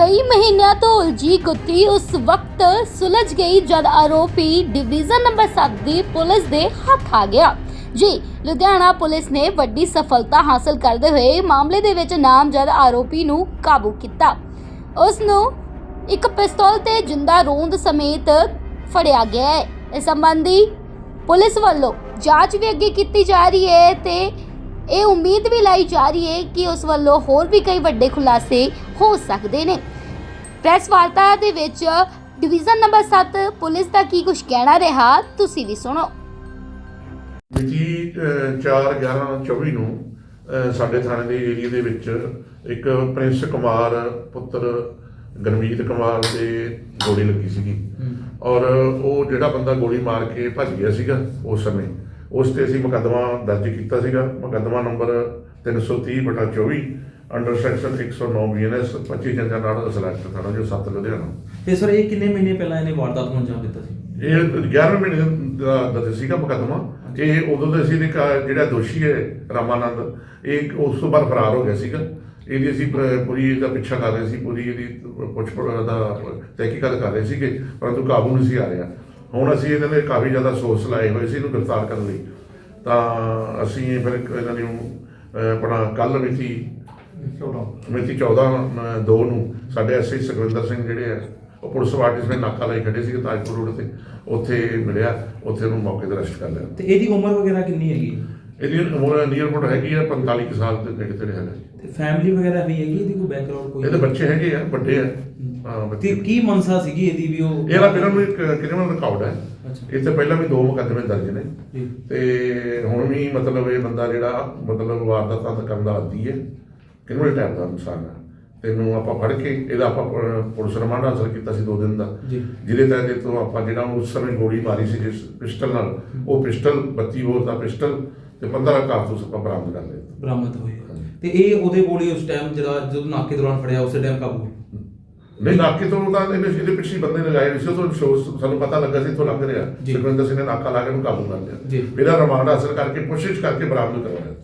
ਕਈ ਮਹੀਨਿਆਂ ਤੋਂ ਉਲਝੀ ਗੁੱਥੀ ਉਸ ਵਕਤ ਸੁਲਝ ਗਈ ਜਦ ਆਰੋਪੀ ਡਿਵੀਜ਼ਨ ਨੰਬਰ 7 ਦੀ ਪੁਲਿਸ ਦੇ ਹੱਥ ਆ ਗਿਆ। ਜੀ, ਲੁਧਿਆਣਾ ਪੁਲਿਸ ਨੇ ਵੱਡੀ ਸਫਲਤਾ ਹਾਸਲ ਕਰਦੇ ਹੋਏ ਮਾਮਲੇ ਦੇ ਵਿੱਚ ਨਾਮਜ਼ਦ ਆਰੋਪੀ ਨੂੰ ਕਾਬੂ ਕੀਤਾ। ਉਸ ਨੂੰ ਇੱਕ ਪਿਸਤੌਲ ਤੇ ਜਿੰਦਾ ਰੋਂਦ ਸਮੇਤ ਫੜਿਆ ਗਿਆ ਹੈ। ਇਸ ਸੰਬੰਧੀ ਪੁਲਿਸ ਵੱਲੋਂ ਜਾਂਚ ਵੀ ਅੱਗੇ ਕੀਤੀ ਜਾ ਰਹੀ ਹੈ ਤੇ ਇਹ ਉਮੀਦ ਵੀ ਲਾਈ ਜਾ ਰਹੀ ਹੈ ਕਿ ਉਸ ਵੱਲੋਂ ਹੋਰ ਵੀ ਕਈ ਵੱਡੇ ਖੁਲਾਸੇ ਹੋ ਸਕਦੇ ਨੇ। ਪ੍ਰੈਸ ਵਾਰਤਾ ਦੇ ਵਿੱਚ ਡਿਵੀਜ਼ਨ ਨੰਬਰ 7 ਪੁਲਿਸ ਦਾ ਕੀ ਕੁਝ ਕਹਿਣਾ ਰਿਹਾ ਤੁਸੀਂ ਵੀ ਸੁਣੋ। ਮਿਤੀ 4/11/24 ਨੂੰ ਅਹ, ਸਾਡੇ ਥਾਣੇ ਦੇ ਏਰੀਆ ਦੇ ਵਿੱਚ ਇੱਕ ਪ੍ਰਿੰਸ ਕੁਮਾਰ ਪੁੱਤਰ ਗਰਮੀਤ ਕੁਮਾਰ ਤੇ ਗੋਲੀ ਲੱਗੀ ਸੀਗੀ। ਔਰ ਉਹ ਜਿਹੜਾ ਬੰਦਾ ਗੋਲੀ ਮਾਰ ਕੇ ਭੱਜ ਗਿਆ ਸੀਗਾ ਉਸ ਸਮੇਂ ਉਸ ਤੇ ਅਸੀਂ ਮੁਕੱਦਮਾ ਦਰਜ ਕੀਤਾ ਸੀਗਾ। ਮੁਕੱਦਮਾ ਨੰਬਰ 330 ਬਟਾ 24 ਅੰਡਰ ਸੈਕਸ਼ਨ 109 ਬੀਐਨਐਸ 25 ਜਨਤਾ ਨਾਲ ਅਸਲੈਕਟ ਥਾਣਾ ਜੋ 7 ਲੁਧਿਆਣਾ। ਤੇ ਸਰ ਇਹ ਕਿੰਨੇ ਮਹੀਨੇ ਪਹਿਲਾਂ ਇਹਨੇ ਵਾਰਦਾਤ ਨੂੰ ਅੰਜਾਮ ਦਿੱਤਾ ਸੀ? ਇਹ 11 ਮਹੀਨੇ ਦਾ ਦਰਜ ਸੀਗਾ ਮੁਕੱਦਮਾ। ਇਹ ਉਦੋਂ ਦਾ ਸੀ ਇਹਦੇ ਕਾ- ਜਿਹੜਾ ਦੋਸ਼ੀ ਹੈ ਰਾਮਾਨੰਦ ਇਹ ਉਸ ਤੋਂ ਬਾਅਦ ਫਰਾਰ ਹੋ ਗਿਆ ਸੀਗਾ। ਇਹਦੀ ਅਸੀਂ ਪੂਰੀ ਇਹਦਾ ਪਿੱਛਾ ਕਰ ਰਹੇ ਸੀ ਪੂਰੀ ਇਹਦੀ ਪੁੱਛ ਦਾ ਤਹਿਕੀਕਾਤ ਕਰ ਰਹੇ ਸੀਗੇ ਪਰੰਤੂ ਕਾਬੂ ਨਹੀਂ ਸੀ ਆ ਰਿਹਾ। ਹੁਣ ਅਸੀਂ ਇਹਨਾਂ ਦੇ ਕਾਫੀ ਜ਼ਿਆਦਾ ਸੋਰਸ ਲਾਏ ਹੋਏ ਸੀ ਇਹਨੂੰ ਗ੍ਰਿਫਤਾਰ ਕਰਨ ਲਈ। ਤਾਂ ਅਸੀਂ ਫਿਰ ਇਹਨਾਂ ਨੂੰ ਆਪਣਾ ਕੱਲ ਮਿਤੀ ਮਿਤੀ 14 ਅਹ, ਦੋ ਨੂੰ ਸਾਡੇ ਐਸਆਈ ਸੁਖਵਿੰਦਰ ਸਿੰਘ ਜਿਹੜੇ ਆ ਉਹ ਪੁਲਿਸ ਪਾਰਟੀ ਸਮੇਂ ਨਾਕਾ ਲਾਈ ਖੜੇ ਸੀ ਤਾਜਪੁਰ ਰੋਡ ਤੇ ਉੱਥੇ ਮਿਲਿਆ ਉੱਥੇ ਉਹਨੂੰ ਮੌਕੇ ਤੇ ਅਰੈਸਟ ਕਰ ਲਿਆ। ਤੇ ਇਹਦੀ ਉਮਰ ਵਗੈਰਾ ਕਿੰਨੀ ਹੈਗੀ? ਇਹਦੀ ਉਮਰ ਨੀਅਰ ਅਬਾਊਟ ਹੈਗੀ ਆ 45 ਕੁ ਸਾਲ ਦੇ ਨੇੜੇ ਤੇੜੇ ਹੈਗਾ ਤੇ ਫੈਮਿਲੀ ਵਗੈਰਾ ਵੀ ਹੈਗੀ? ਇਹਦੀ ਕੋਈ ਬੈਕਗ੍ਰਾਉਂਡ ਕੋਈ ਇਹਦੇ ਬੱਚੇ ਹੈਗੇ ਆ ਵੱਡੇ ਆ। ਹਾਂ ਤੇ ਕੀ ਮਨਸਾ ਸੀਗੀ ਇਹਦੀ ਵੀ ਉਹ? ਇਹਦਾ ਫਿਲਮ ਵੀ ਕ੍ਰਿਮੀਨਲ ਰਿਕਾਰਡ ਹੈ। ਅੱਛਾ। ਇੱਥੇ ਪਹਿਲਾਂ ਵੀ ਦੋ ਮੁਕੱਦਮੇ ਦਰਜ ਨੇ। ਜੀ। ਤੇ ਹੁਣ ਵੀ ਮਤਲਬ ਇਹ ਬੰਦਾ ਜਿਹੜਾ ਮਤਲਬ ਵਾਰਦਾਤਾਂ ਦਾ ਕਰਨ ਦਾ ਆਦੀ ਹੈ ਕਿੰਨੇ ਟਾਈਮ ਦਾ ਇਨਸਾਨ ਹੈ। ਤੈਨੂੰ ਆਪਾਂ ਫੜ ਕੇ ਇਹਦਾ ਆਪਾਂ ਪ- ਪੁਲਿਸ ਰਿਮਾਂਡ ਹਾਸਲ ਕੀਤਾ ਸੀ 2 ਦਿਨ ਦਾ। ਜੀ। ਜਿਹਦੇ ਤਹਿਤ ਇਹ ਤੋਂ ਆਪਾਂ ਜਿਹੜਾ ਉਸ ਸਮੇਂ ਗੋਲੀ ਮਾਰੀ ਸੀ ਜਿਸ ਪਿਸਟਲ ਨਾਲ ਉਹ ਪਿਸਟਲ 32 ਬੋਰ ਦਾ ਪਿਸਟਲ ਤੇ 15 ਕਾਰਤੂਸ ਆਪਾਂ ਬਰਾਮਦ ਕਰ ਲਏ। ਬਰਾਮਦ ਹੋਏ ਤੇ ਇਹ ਉਹਦੇ ਕੋਲ ਉਸ ਟਾਈਮ ਜਿਹੜਾ ਜਦੋਂ ਨਾਕੇ ਦੌਰਾਨ ਫੜਿਆ ਉਸੇ ਟਾਈਮ ਕਾਬੂ ਨਹੀਂ ਨਾਕੇ ਤੋਂ ਤਾਂ ਇਹਨੇ ਇਹਦੇ ਪਿੱਛੇ ਬੰਦੇ ਲਗਾਏ ਹੋਏ ਸੀ ਤੋਂ ਸ਼ੋਅ- ਸਾਨੂੰ ਪਤਾ ਲੱਗਾ ਸੀ ਇੱਥੋਂ ਲੰਘ ਰਿਹਾ। ਸੁਖਵਿੰਦਰ ਸਿੰਘ ਨੇ ਨਾਕਾ ਲਾ ਕੇ ਉਹਨੂੰ ਕਾਬੂ ਕਰ ਲਿਆ। ਇਹਦਾ ਰਿਮਾਂਡ ਹਾਸਲ ਕਰਕੇ ਕੋਸ਼ਿਸ਼ ਕਰਕੇ ਬਰਾਮਦ ਕਰਵਾਇਆ